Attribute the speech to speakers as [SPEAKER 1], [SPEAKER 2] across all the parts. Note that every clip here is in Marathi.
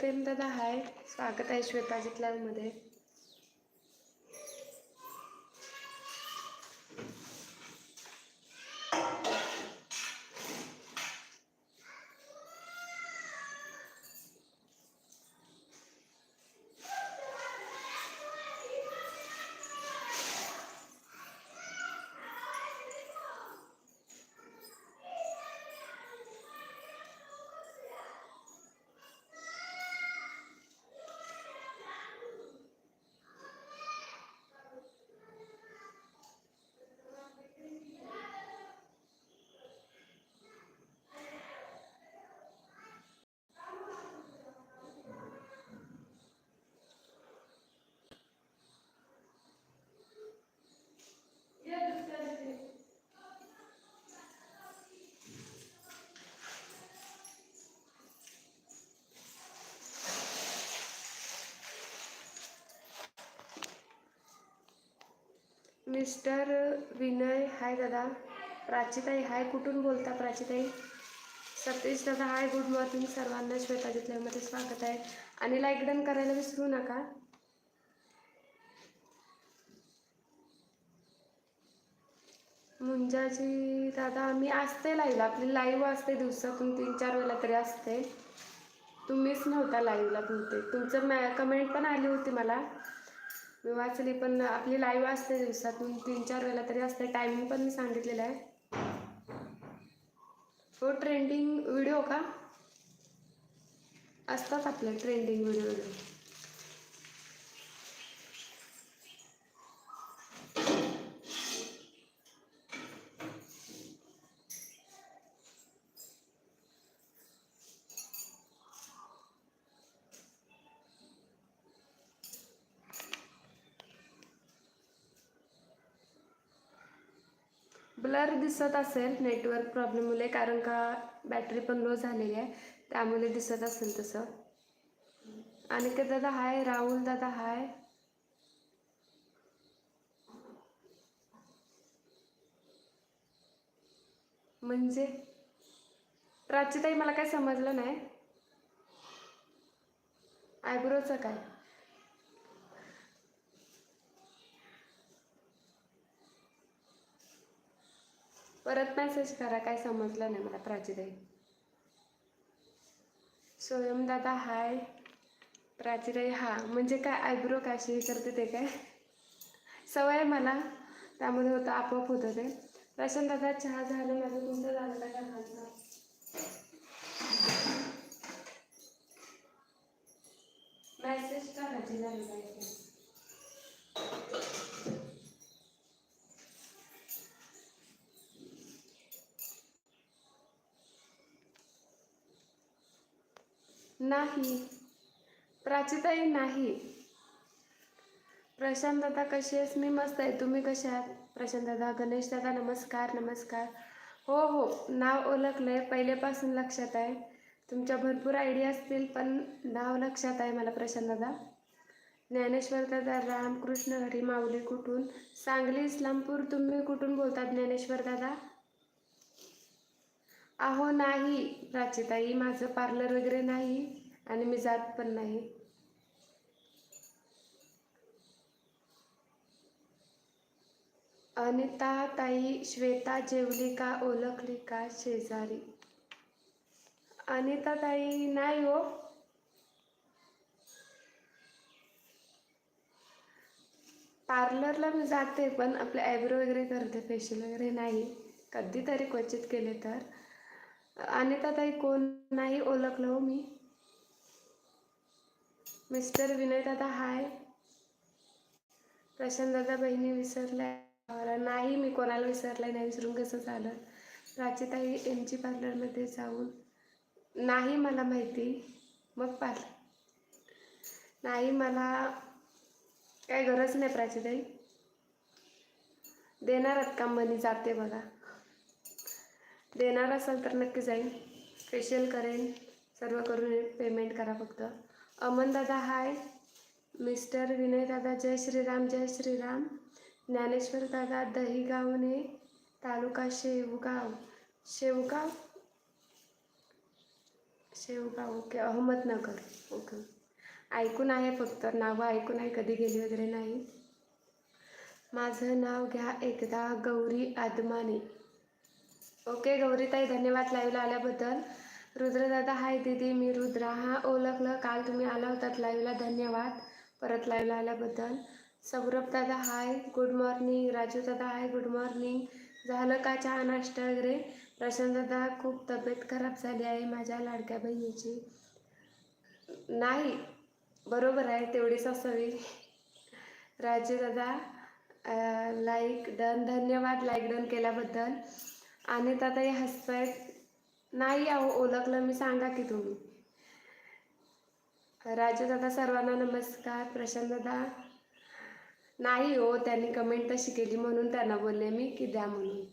[SPEAKER 1] प्रेम दादा हाय. स्वागत आहे श्वेता मध्ये मिस्टर विनय हाय दादा. प्राचीताई हाय कुठून बोलता प्राचीताई? सतीश दादा हाय गुड मॉर्निंग. सर्वांना श्वेता जितल्यामध्ये स्वागत आहे. आणि लाईक डन करायला विसरू नका. मुंजाजी दादा मी असते लाईव्ह आपली लाईव्ह असते दिवसातून तीन चार वेळा तरी असते. तुम्हीच नव्हता लाईव्हला बहुतेक. तुमचं मॅ कमेंट पण आली होती मला. मी वाचली पण आपली लाईव्ह असते दिवसातून तीन चार वेळेला तरी असते. टायमिंग पण मी सांगितलेलं आहे. हो ट्रेंडिंग व्हिडिओ का? असतात आपले ट्रेंडिंग व्हिडिओ तक्रार दिसत असेल नेटवर्क प्रॉब्लेममुळे कारण का बॅटरी पण लो झालेली आहे त्यामुळे दिसत असेल तसं. अनिकेत दादा हाय राहुल दादा हाय. म्हणजे? प्राचीताई मला काय समजलं नाही. आयब्रोचं काय? परत मेसेज करा काय समजलं नाही मला प्राचीताई स्वयंदादा हाय प्राचीताई हा. म्हणजे काय आयब्रो काशी हे करते ते काय? सवय आहे मला. त्यामध्ये होतं आपोआप होतं ते. प्रशांत दादा चहा झालं माझं तुमचं झालं का? झालं. मेसेज करायची झाली पाहिजे नाही. प्राचीताई नाही. प्रशांत दादा कशी आहेस? मी मस्त आहे. तुम्ही कसे आहात? प्रशांत दादा गणेश दादा नमस्कार नमस्कार. हो हो. नाव ओळखलं आहे पहिल्यापासून लक्षात आहे. तुमच्या भरपूर आयडिया असतील पण नाव लक्षात आहे मला प्रशांत दादा. ज्ञानेश्वर दादा रामकृष्ण हरी माऊली कुठून? सांगली इस्लामपूर. तुम्ही कुठून बोलता ज्ञानेश्वर दादा? अहो नाही प्राचीताई. माझं पार्लर वगैरे नाही. आणि मी जात पण नाही. अनिता ताई श्वेता जेवली का ओळखली का शेजारी. अनिता ताई नाही हो. पार्लरला मी जाते पण आपले आयब्रो वगैरे करते फेशियल वगैरे नाही. कधीतरी क्वचित केले तर. अनिता ताई कोण नाही ओळखलं हो मी. मिस्टर विनय दादा हाय. प्रशांत दादा बहिणी विसरल्या. नाही मी कोणाला विसरलं नाही विसरून कसं झालं प्राचीताई एम जी पार्लरमध्ये जाऊन नाही मला माहिती. मग पार्लर नाही मला काय गरज नाही प्राचीताई. देणार आहात का मनी जाते बघा. देणार असाल तर नक्की जाईन. फेशियल करेन. सर्व करून पेमेंट करा फक्त. अमन दादा हाय. मिस्टर विनय दादा जय श्रीराम जय श्रीराम. ज्ञानेश्वर दादा दहीगावने तालुका शेवगाव. शेवगाव? शेवगाव ओके. अहमदनगर. ओके. ऐकून आहे फक्त नावं ऐकून आहे कधी गेली वगैरे नाही. माझं नाव घ्या एकदा गौरी आदमाने. ओके गौरीताई धन्यवाद लाईव्हला आल्याबद्दल. रुद्रदादा हाय दीदी मी रुद्रा. हा ओळखलं. काल तुम्ही आला होतात लाईव्हला. धन्यवाद. परत लाईव्हला आल्याबद्दल. सौरभ दादा हाय. गुड मॉर्निंग राजू दादा हाय. गुड मॉर्निंग झालं का चहा नाश्ता वगैरे? प्रशांत दादा खूप तब्येत खराब झाली आहे माझ्या लाडक्या बहिणीची. नाही बरोबर आहे तेवढीच असावी. राजू दादा लाईक डन धन्यवाद लाईक डन केल्याबद्दल. आणि दादा हे आहेत नाही अहो ओळखलं मी सांगा की तुम्ही. राजू दादा सर्वांना नमस्कार प्रशांत दादा नाही हो त्यांनी कमेंट तशी केली म्हणून त्यांना बोलले मी की द्या म्हणून.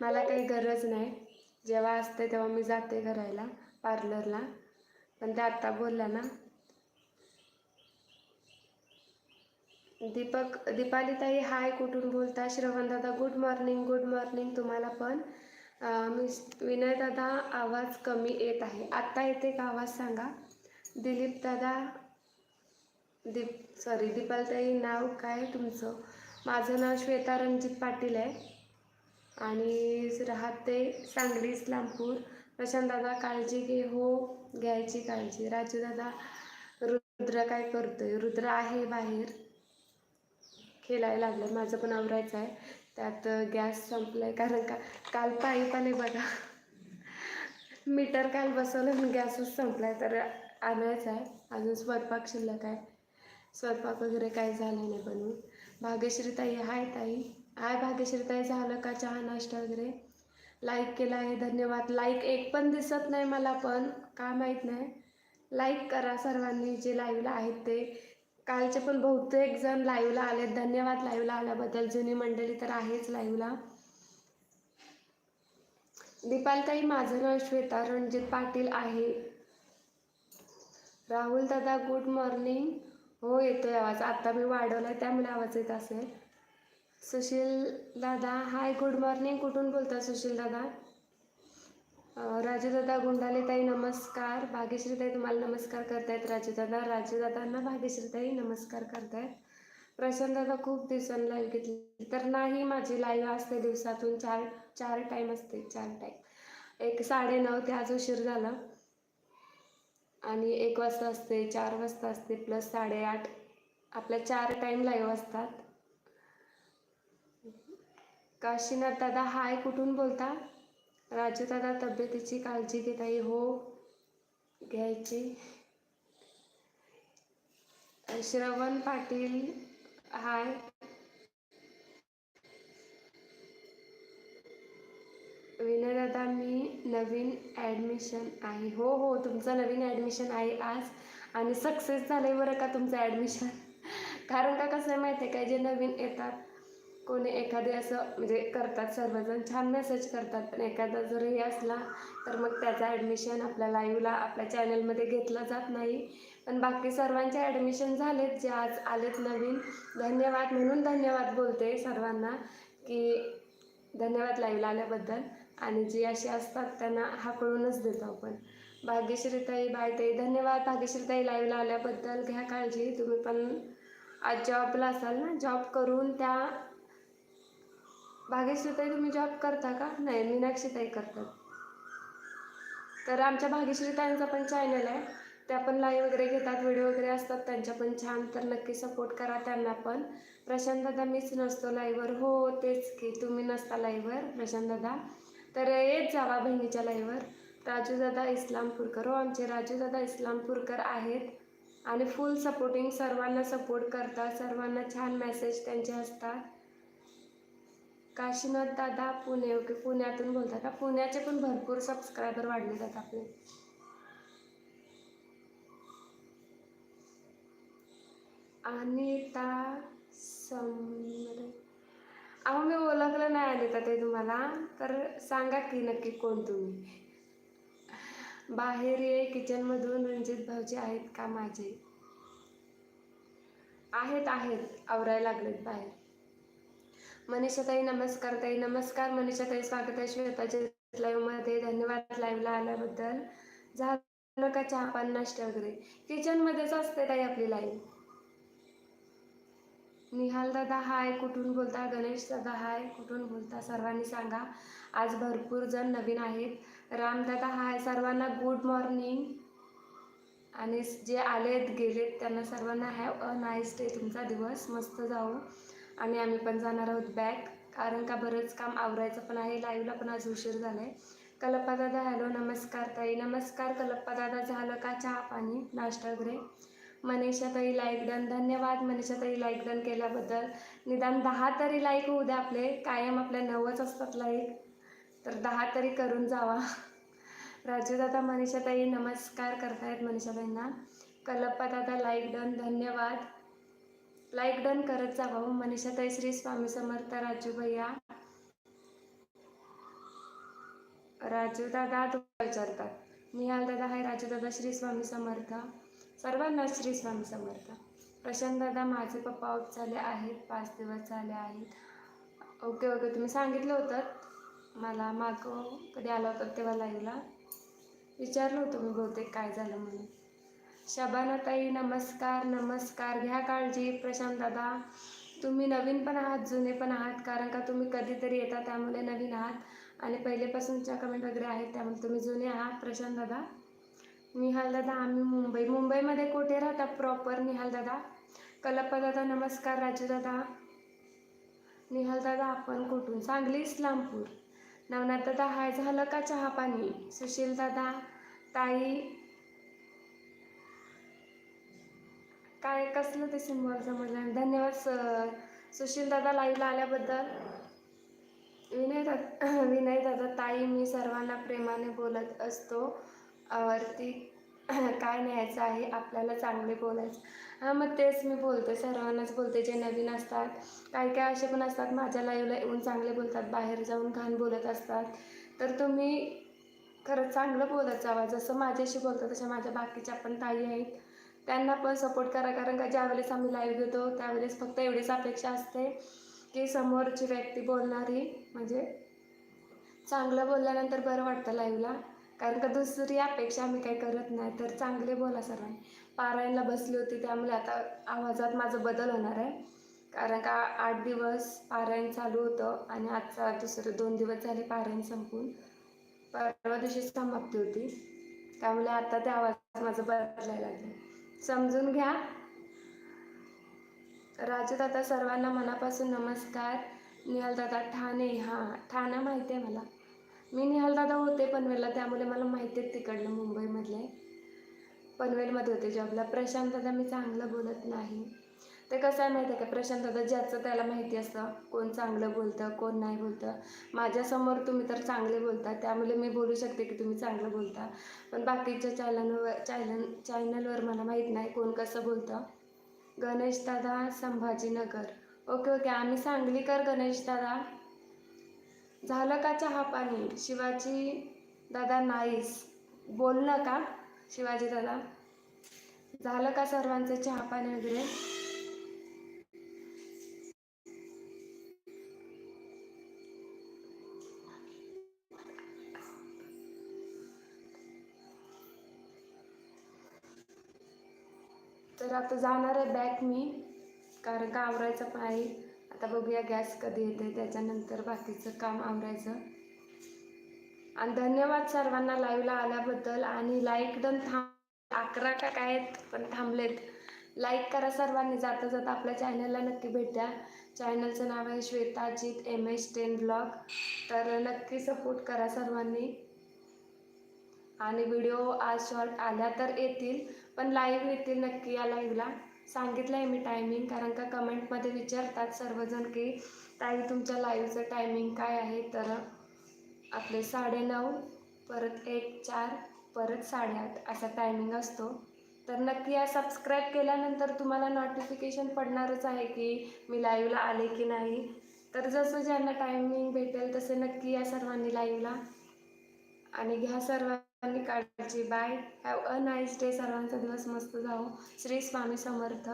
[SPEAKER 1] मला काही गरज नाही. जेव्हा असते तेव्हा मी जाते करायला पार्लरला. पण त्या आत्ता बोलल्या ना. दीपक दीपालीताई हाय कुठून बोलता? श्रवण दादा गुड मॉर्निंग गुड मॉर्निंग तुम्हाला पण. मिस विनयदादा विनय दादा आवाज कमी येत आहे. आत्ता येते का आवाज सांगा? दिलीप दादा दीप सॉरी दीपालताई नाव काय तुमचं? माझं नाव श्वेता रणजित पाटील आहे. आणि राहते सांगली इस्लामपूर प्रशांत दादा काळजी घे हो घ्यायची काळजी. राजू दादा रुद्र काय करतोय? रुद्र आहे बाहेर. खेळायला लागलं माझं पण आवरायचं आहे. त्यात गॅस संपलाय कारण का काल पाईप आले बघा मीटर काल बसवलं पण गॅसच संपलाय. तर आणायचं आहे. अजून स्वयंपाक शिल्लक आहे. स्वयंपाक वगैरे काही झालं नाही बनवून. भाग्यश्री ताई हाय ताई. हाय भाग्यश्री ताई झालं का चहा नाश्ता वगैरे? लाईक केला आहे धन्यवाद. लाईक एक पण दिसत नाही मला पण का माहीत नाही. लाईक करा सर्वांनी जे लाईव्हला आहेत ते. कालचे पण बहुतेक जण लाईव्हला आलेत. धन्यवाद लाईव्हला आल्याबद्दल. जुनी मंडळी तर आहेच लाईव्हला दीपालताई माझं नाव श्वेता रणजित पाटील आहे. राहुल दादा गुड मॉर्निंग हो येतोय आवाज. आता मी वाढवलाय त्यामुळे आवाज येत असेल. सुशील दादा हाय गुड मॉर्निंग कुठून बोलता सुशील दादा? राजूदादा गुंडालेताई नमस्कार. भाग्यश्रीताई तुम्हाला नमस्कार करतायत. राजूदादा राजूदादांना भाग्यश्रीताई नमस्कार करतायत. प्रशांतदादा खूप दिवसांनी लाईव्ह घेतली. तर नाही माझी लाईव्ह असते दिवसातून चार चार टाईम असते चार टाईम एक साडेनऊ ते आज उशीर झाला. आणि एक वाजता असते चार वाजता असते प्लस साडेआठ आपल्या चार टाईम लाईव्ह असतात. काशीनाथ दादा हाय कुठून बोलता? राजू दादा तब्येतीची काळजी घेत आहे हो घ्यायची. श्रवण पाटील हाय. विनयदादा मी नवीन ॲडमिशन आहे. हो हो तुमचं नवीन ॲडमिशन आहे आज. आणि सक्सेस झालं आहे बरं का तुमचं ॲडमिशन? कारण का कसं आहे माहिती आहे काय जे नवीन येतात कोणी एखादे असं म्हणजे करतात सर्वजण छान मेसेज करतात पण एखादा जर हे असला तर मग त्याचं ॲडमिशन आपल्या लाईव्हला आपल्या चॅनलमध्ये घेतलं जात नाही. पण बाकी सर्वांचे ॲडमिशन झालेत जे आज आलेत नवीन. धन्यवाद म्हणून धन्यवाद बोलते सर्वांना की धन्यवाद लाईव्हला आल्याबद्दल. आणि जी अशी असतात त्यांना हाकळूनच देतो आपण. भाग्यश्रीताई बायताई धन्यवाद भाग्यश्रीताई लाईव्हला आल्याबद्दल. घ्या काळजी. तुम्ही पण आज जॉबला असाल ना जॉब करून त्या भाग्यश्रीताई तुम्ही जॉब करता का? नाही मीनाक्षीताई करतात. तर आमच्या भाग्यश्रीताईंचा पण चॅनल आहे. त्या पण लाईव्ह वगैरे घेतात व्हिडिओ वगैरे असतात त्यांच्या पण छान. तर नक्की सपोर्ट करा त्यांना पण. प्रशांत दादा मीच नसतो लाईव्हवर हो तेच की तुम्ही नसता लाईव्हवर प्रशांत दादा. तर येत जावा बहिणीच्या लाईव्हवर राजू दादा इस्लामपूरकर. हो आमचे राजू दादा इस्लामपूरकर आहेत. आणि फुल सपोर्टिंग सर्वांना सपोर्ट करतात. सर्वांना छान मेसेज त्यांचे असतात. काशीनाथ दादा पुणे ओके. पुण्यातून बोलतात का? पुण्याचे पण भरपूर सबस्क्रायबर वाढले जात आपले. अनिता समर. अहो मी ओळखलं नाही अनिता ते तुम्हाला तर सांगा की नक्की कोण तुम्ही? बाहेर ये किचनमधून रणजित भाऊजी आहेत का माझे? आहेत आहेत. आवरायला लागलेत बाहेर. मनीषाताई नमस्कार ताई. नमस्कार मनीषाताई. स्वागत आहे श्वेताच्या लाईव्हमध्ये. धन्यवाद लाईव्हला आल्याबद्दल. झालं का चहा पान नाश्ता वगैरे? किचनमध्येच असते ताई आपली लाईव्ह निहाल दादा हाय. कुठून बोलता? गणेश दादा हाय. कुठून बोलता? सर्वांनी सांगा. आज भरपूर जण नवीन आहेत. रामदादा हाय. सर्वांना गुड मॉर्निंग आणि जे आलेत गेलेत त्यांना सर्वांना हॅव अ नाईस डे तुमचा दिवस मस्त जाऊ आणि आम्ही पण जाणार आहोत बॅक कारण का बरंच काम आवरायचं पण आहे लाईव्हला पण आज उशीर झाला आहे कलप्पा दादा हॅलो नमस्कार ताई. नमस्कार कलप्पा दादा झालं का चहा पाणी? नाश्ता वगैरे? मनीषा ताई लाईक डन धन्यवाद मनीषा ताई लाईक डन केल्याबद्दल. निदान दहा तरी लाईक होऊ द्या आपले. कायम आपल्या नवच असतात लाईक तर दहा तरी करून जावा. राजूदादा मनीषा ताई नमस्कार करतायत मनीषाताईंना कलप्पा दादा लाईक डन धन्यवाद. लाईक डन करत जावा हो. मनीषा ताई श्री स्वामी समर्थ राजू भैया. राजू दादा विचारतात निहाल दादा हाय राजू दादा श्री स्वामी समर्थ. सर्वांना श्री स्वामी समर्थ. प्रशांत दादा माझे पप्पा आउट झाले आहेत पाच दिवस झाले आहेत. ओके ओके तुम्ही सांगितलं होतं. मला मागं कधी आला होता तेव्हा लाईव्हला विचारलं होतं मी बहुतेक काय झालं म्हणून. शबानाताई नमस्कार नमस्कार. घ्या काळजी प्रशांत दादा. तुम्ही नवीन पण आहात जुने पण आहात कारण का तुम्ही कधीतरी येता त्यामुळे नवीन आहात. आणि पहिलेपासूनच्या कमेंट वगैरे आहेत त्यामुळे तुम्ही जुने आहात. प्रशांत दादा. निहाल दादा आम्ही मुंबई. मुंबईमध्ये कुठे राहता? प्रॉपर निहाल दादा. कलप्पा दादा नमस्कार. राजू दादा. निहाल दादा आपण कुठून? सांगली इस्लामपूर. नवनाथ दादा हाय झालं का चहा पाणी? सुशील दादा. ताई काय कसलं ते सिम्बॉल समजलं धन्यवाद सर सुशील दादा लाईव्हला आल्याबद्दल. विनय दादा विनय दादा ताई मी सर्वांना प्रेमाने बोलत असतो. वरती काय न्यायचं आहे आपल्याला चांगले बोलायचं. हां मग तेच मी बोलते सर्वांनाच बोलते जे नवीन असतात. काही काय असे पण असतात माझ्या लाईव्हला येऊन चांगले बोलतात बाहेर जाऊन घाण बोलत असतात. तर तुम्ही खरंच चांगलं बोलत जावा. जसं माझ्याशी बोलतात तशा माझ्या बाकीच्या पण ताई आहेत. त्यांना पण सपोर्ट करा. कारण का ज्यावेळेस आम्ही लाईव्ह घेतो त्यावेळेस फक्त एवढीच अपेक्षा असते की समोरची व्यक्ती बोलणारी म्हणजे चांगलं बोलल्यानंतर बरं वाटतं लाईव्हला कारण का दुसरी अपेक्षा आम्ही काही करत नाही. तर चांगले बोला सर्वांनी. पारायणला बसली होती त्यामुळे आता आवाजात माझं बदल होणार आहे. कारण का आठ दिवस पारायण चालू होतं आणि आजचा दुसरे दोन दिवस झाले पारायण संपून. परवा दिवशी समाप्ती होती. त्यामुळे आता ते आवाज माझं बदलायला लागलं. समजून घ्या. राजूदादा सर्वांना मनापासून नमस्कार. निहालदादा ठाणे हां ठाणं माहिती आहे मला. मी निहालदादा होते पनवेलला त्यामुळे मला माहिती आहे तिकडलं मुंबईमधले. पनवेलमध्ये होते जॉबला. प्रशांत दादा मी चांगलं बोलत नाही. ते कसं आहे माहिती आहे का? प्रशांत दादा ज्याचं त्याला माहिती असतं कोण चांगलं बोलतं कोण नाही बोलतं. माझ्यासमोर तुम्ही तर चांगले बोलता त्यामुळे मी बोलू शकते की तुम्ही चांगलं बोलता. पण बाकीच्या चॅनलवर चॅनल चॅनलवर मला माहीत नाही कोण कसं बोलतं. गणेश दादा संभाजीनगर. Okay okay. आम्ही सांगलीकर गणेश दादा. झालं का चहा पाणी? शिवाजी दादा नाहीस. बोलणं का शिवाजी दादा. झालं का सर्वांचं चहा पाणी वगैरे? आता जाणार आहे बॅक मी. कारण का आवरायचं पण आहे. आता बघूया गॅस कधी येते त्याच्यानंतर बाकीचं काम आवरायचं. आणि धन्यवाद सर्वांना लाईव्हला आल्याबद्दल. आणि लाईक डन थांब अकरा का काय आहेत पण थांबलेत. लाईक करा सर्वांनी. जाता जाता आपल्या चॅनलला नक्की भेट द्या. चॅनलचं नाव आहे Shwetajeet M S ten blog तर नक्की सपोर्ट करा सर्वांनी. आणि व्हिडिओ आज शॉर्ट आल्या तर येतील. पण लाईव्ह येतील नक्की या लाईव्हला सांगितलं आहे मी टायमिंग कारण का कमेंटमध्ये विचारतात सर्वजण की ताई तुमच्या लाईव्हचं टायमिंग काय आहे? तर आपले साडेनऊ परत एक चार परत साडेआठ असा टायमिंग असतो. तर नक्की या सबस्क्राईब केल्यानंतर तुम्हाला नोटिफिकेशन पडणारच आहे की मी लाईव्हला आले की नाही. तर जसं ज्यांना टायमिंग भेटेल तसे नक्की या सर्वांनी लाईव्हला आणि घ्या सर्वांनी काळजी. Bye have a nice day सर्वांचा दिवस मस्त जाओ श्री स्वामी समर्थ.